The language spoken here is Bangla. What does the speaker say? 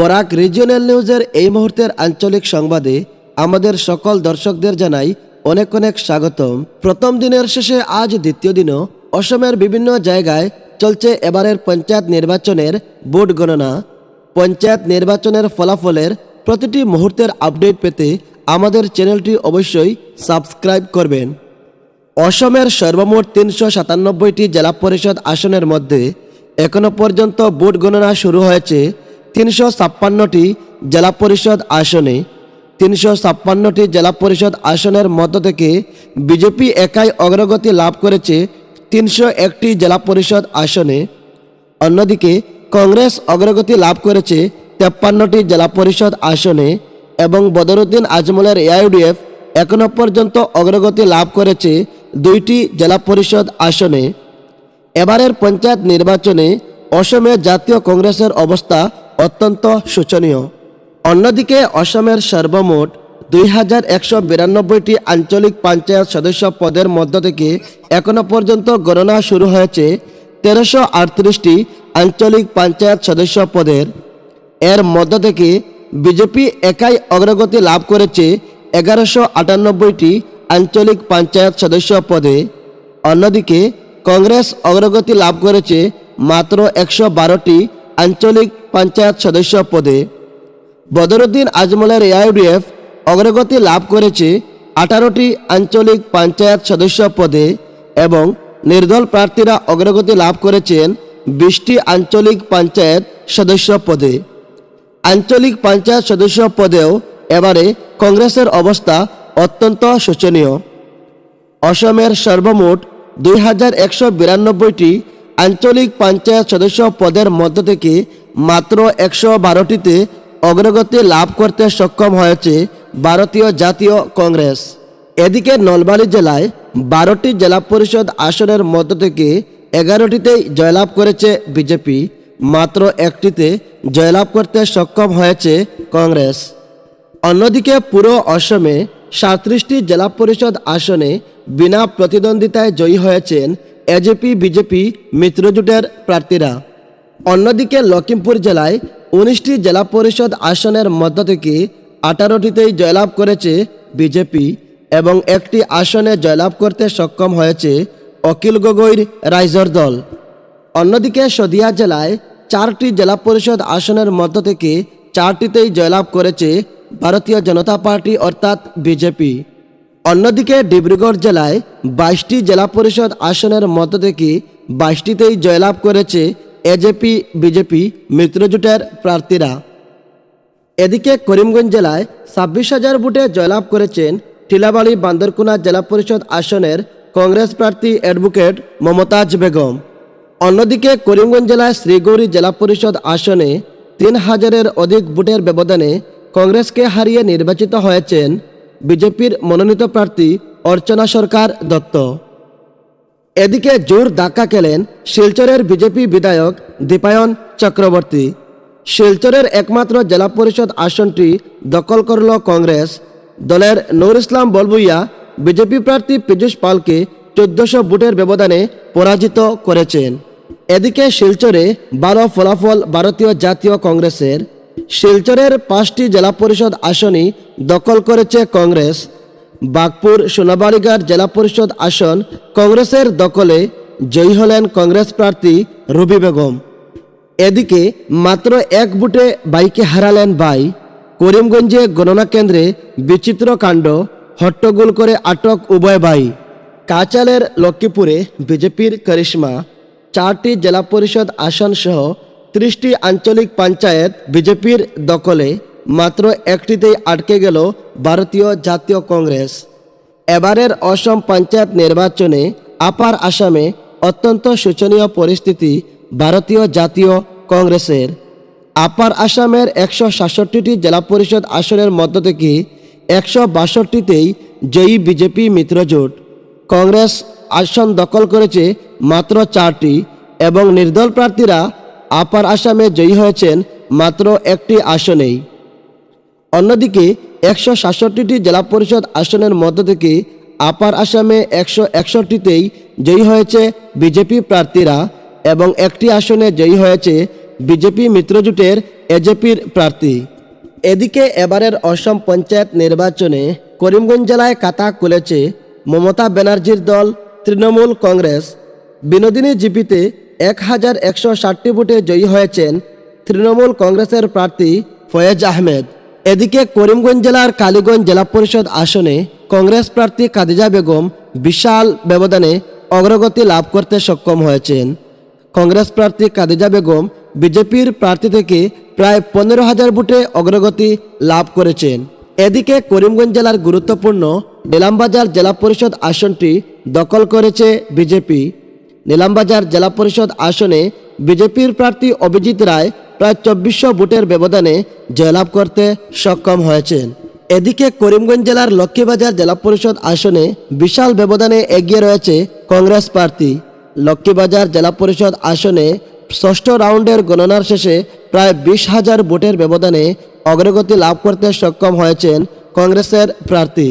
বরাক রিজিওনাল নিউজের এই মুহূর্তের আঞ্চলিক সংবাদে আমাদের সকল দর্শকদের জানাই অনেক অনেক স্বাগতম। প্রথম দিনের শেষে আজ দ্বিতীয় দিনও অসমের বিভিন্ন জায়গায় চলছে এবারের পঞ্চায়েত নির্বাচনের ভোট গণনা। পঞ্চায়েত নির্বাচনের ফলাফলের প্রতিটি মুহূর্তের আপডেট পেতে আমাদের চ্যানেলটি অবশ্যই সাবস্ক্রাইব করবেন। অসমের সর্বমোট তিনশো সাতানব্বইটি জেলা পরিষদ আসনের মধ্যে এখনও পর্যন্ত ভোট গণনা শুরু হয়েছে তিনশো ছাপ্পান্নটি জেলা পরিষদ আসনে, তিনশো ছাপ্পান্নটি জেলা পরিষদ আসনের মধ্য থেকে বিজেপি একাই অগ্রগতি লাভ করেছে তিনশো একটি জেলা পরিষদ আসনে। অন্যদিকে কংগ্রেস অগ্রগতি লাভ করেছে তেপ্পান্নটি জেলা পরিষদ আসনে এবং বদরুদ্দিন আজমলের এআইডিএফ এখনও পর্যন্ত অগ্রগতি লাভ করেছে দুইটি জেলা পরিষদ আসনে। এবারের পঞ্চায়েত নির্বাচনে অসমে জাতীয় কংগ্রেসের অবস্থা অত্যন্ত শোচনীয়। অন্যদিকে অসমের সর্বমোট দুই হাজার একশো বিরানব্বইটি আঞ্চলিক পঞ্চায়েত সদস্য পদের মধ্য থেকে এখনও পর্যন্ত গণনা শুরু হয়েছে তেরোশো আটত্রিশটি আঞ্চলিক পঞ্চায়েত সদস্য পদের। এর মধ্য থেকে বিজেপি একাই অগ্রগতি লাভ করেছে এগারোশো আটানব্বইটি আঞ্চলিক পঞ্চায়েত সদস্য পদে। অন্যদিকে কংগ্রেস অগ্রগতি লাভ করেছে মাত্র একশো বারোটি আঞ্চলিক পঞ্চায়েত সদস্য পদে। বদরুদ্দিন আজমলের এআইডিএফ অগ্রগতি লাভ করেছে আঠারোটি আঞ্চলিক পঞ্চায়েত সদস্য পদে এবং নির্দল প্রার্থীরা অগ্রগতি লাভ করেছেন বিশটি আঞ্চলিক পঞ্চায়েত সদস্য পদে। আঞ্চলিক পঞ্চায়েত সদস্য পদেও এবারে কংগ্রেসের অবস্থা অত্যন্ত শোচনীয়। অসমের সর্বমোট দুই হাজার একশো বিরানব্বইটি আঞ্চলিক পঞ্চায়েত সদস্য পদের মধ্য থেকে মাত্র একশো বারোটিতে অগ্রগতি লাভ করতে সক্ষম হয়েছে ভারতীয় জাতীয় কংগ্রেস। এদিকে নলবাড়ি জেলায় বারোটি জেলা পরিষদ আসনের মধ্য থেকে এগারোটিতেই জয়লাভ করেছে বিজেপি, মাত্র একটিতে জয়লাভ করতে সক্ষম হয়েছে কংগ্রেস। অন্যদিকে পুরো অসমে সাঁত্রিশটি জেলা পরিষদ আসনে বিনা প্রতিদ্বন্দ্বিতায় জয়ী হয়েছেন এজেপি বিজেপি মিত্রজোটের প্রার্থীরা। অন্যদিকে লখিমপুর জেলায় উনিশটি জেলা পরিষদ আসনের মধ্য থেকে আঠারোটিতেই জয়লাভ করেছে বিজেপি এবং একটি আসনে জয়লাভ করতে সক্ষম হয়েছে অখিল গগৈর রাইজর দল। অন্যদিকে সদিয়া জেলায় চারটি জেলা পরিষদ আসনের মধ্য থেকে চারটিতেই জয়লাভ করেছে ভারতীয় জনতা পার্টি অর্থাৎ বিজেপি। অন্যদিকে ডিব্রুগড় জেলায় বাইশটি জেলা পরিষদ আসনের মধ্য থেকে বাইশটিতেই জয়লাভ করেছে এজেপি, বিজেপি মিত্রজোটের প্রার্থীরা। এদিকে করিমগঞ্জ জেলায় ছাব্বিশ হাজার ভোটে জয়লাভ করেছেন টিলাবাড়ি বান্দরকুনা জেলা পরিষদ আসনের কংগ্রেস প্রার্থী অ্যাডভোকেট মমতাজ বেগম। অন্যদিকে করিমগঞ্জ জেলায় শ্রীগৌরী জেলা পরিষদ আসনে তিন হাজারের অধিক ভোটের ব্যবধানে কংগ্রেসকে হারিয়ে নির্বাচিত হয়েছেন বিজেপির মনোনীত প্রার্থী অর্চনা সরকার দত্ত। এদিকে জোর ধাক্কা খেলেন শিলচরের বিজেপি বিধায়ক দীপায়ন চক্রবর্তী। শিলচরের একমাত্র জেলা পরিষদ আসনটি দখল করল কংগ্রেস। দলের নূর ইসলাম বলবুইয়া বিজেপি প্রার্থী পীযূষ পালকে চোদ্দশো ভোটের ব্যবধানে পরাজিত করেছেন। এদিকে শিলচরে বারো ফলাফল ভারতীয় জাতীয় কংগ্রেসের। শিলচরের পাঁচটি জেলা পরিষদ আসনই দখল করেছে কংগ্রেস। বাগপুর সোনাবাড়িঘাট জেলা পরিষদ আসন কংগ্রেসের দখলে জয়ী হলেন কংগ্রেস প্রার্থী রবি বেগম। এদিকে মাত্র এক বুটে বাইকে হারালেন বাই। করিমগঞ্জে গণনা কেন্দ্রে বিচিত্র কাণ্ড, হট্টগোল করে আটক উভয় ভাই কাচালের লক্ষ্মীপুরে বিজেপির করিশ্মা। চারটি জেলা পরিষদ আসন সহ ত্রিশটি আঞ্চলিক পঞ্চায়েত বিজেপির দখলে। মাত্র একটিতেই আটকে গেল ভারতীয় জাতীয় কংগ্রেস। এবারের অসম পঞ্চায়েত নির্বাচনে আপার আসামে অত্যন্ত শোচনীয় পরিস্থিতি ভারতীয় জাতীয় কংগ্রেসের। আপার আসামের একশো সাতষট্টিটি জেলা পরিষদ আসনের মধ্য থেকে একশো বাষট্টিতেই জয়ী বিজেপি মিত্রজোট কংগ্রেস আসন দখল করেছে মাত্র চারটি এবং নির্দল প্রার্থীরা আপার আসামে জয়ী হয়েছেন মাত্র একটি আসনেই। অন্যদিকে একশো সাতষট্টিটি জেলা পরিষদ আসনের মধ্য থেকে আপার আসামে একশো একষট্টিতেই জয়ী হয়েছে বিজেপি প্রার্থীরা এবং একটি আসনে জয়ী হয়েছে বিজেপি মিত্রজোটের এজেপির প্রার্থী। এদিকে এবারের অসম পঞ্চায়েত নির্বাচনে করিমগঞ্জ জেলায় কাতা খুলেছে মমতা ব্যানার্জির দল তৃণমূল কংগ্রেস। বিনোদিনী জিপিতে এক হাজার একশো ষাটটি ভোটে জয়ী হয়েছেন তৃণমূল কংগ্রেসের প্রার্থী ফয়েজ আহমেদ। এদিকে করিমগঞ্জ জেলার কালীগঞ্জ জেলা পরিষদ আসনে কংগ্রেস প্রার্থী কাদিজা বেগম বিশাল ব্যবধানে অগ্রগতি লাভ করতে সক্ষম হয়েছেন। কংগ্রেস প্রার্থী কাদিজা বেগম বিজেপির প্রার্থী থেকে প্রায় পনেরো হাজার ভোটে অগ্রগতি লাভ করেছেন। এদিকে করিমগঞ্জ জেলার গুরুত্বপূর্ণ নিলামবাজার জেলা পরিষদ আসনটি দখল করেছে বিজেপি। নিলামবাজার জেলা পরিষদ আসনে বিজেপির প্রার্থী অভিজিৎ রায় প্রায় চব্বিশশো ভোটের ব্যবধানে জয়লাভ করতে সক্ষম হয়েছেন। এদিকে করিমগঞ্জ জেলার লক্ষ্মীবাজার জেলা পরিষদ আসনে বিশাল ব্যবধানে এগিয়ে রয়েছে কংগ্রেস প্রার্থী। লক্ষ্মীবাজার জেলা পরিষদ আসনে ষষ্ঠ রাউন্ডের গণনার শেষে প্রায় বিশ হাজার ভোটের ব্যবধানে অগ্রগতি লাভ করতে সক্ষম হয়েছেন কংগ্রেসের প্রার্থী।